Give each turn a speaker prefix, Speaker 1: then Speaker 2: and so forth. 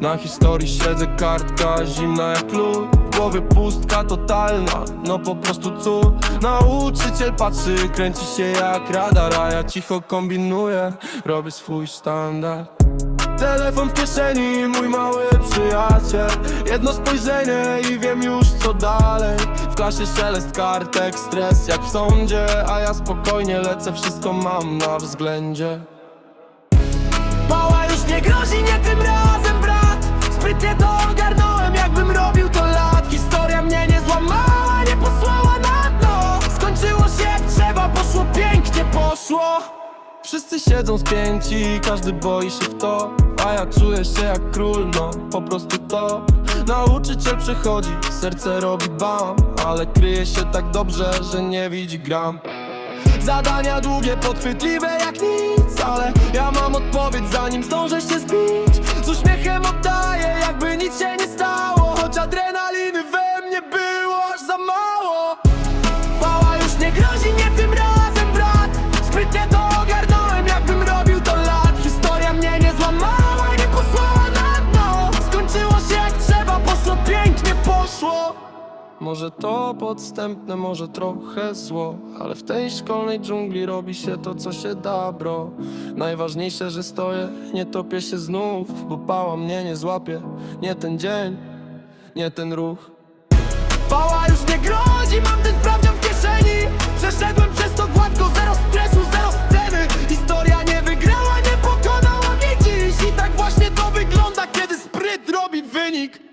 Speaker 1: Na historii siedzę kartka zimna jak lód. W głowie pustka totalna, no po prostu cud. Nauczyciel patrzy, kręci się jak radar A ja cicho kombinuję, robię swój standard. Telefon w kieszeni, mój mały przyjaciel. Jedno spojrzenie i wiem już co dalej. W klasie szelest kartek, stres jak w sądzie A ja spokojnie lecę, wszystko mam na względzie.
Speaker 2: Mała już nie grozi, nie tym razem poszło?
Speaker 1: Wszyscy siedzą spięci, każdy boi się w to. A ja czuję się jak król, no po prostu to. Nauczyciel przychodzi, serce robi bam. Ale kryje się tak dobrze, że nie widzi gram. Zadania długie, podchwytliwe jak nic Ale ja Może to podstępne, może trochę zło Ale w tej szkolnej dżungli robi się to, co się da, bro. Najważniejsze, że stoję, nie topię się znów Bo pała mnie nie złapie, nie ten dzień, nie ten ruch.
Speaker 2: Pała już nie grozi, mam ten sprawdzian w kieszeni. Przeszedłem przez to gładko, zero stresu, zero sceny. Historia nie wygrała, nie pokonała mnie dziś. I tak właśnie to wygląda, kiedy spryt robi wynik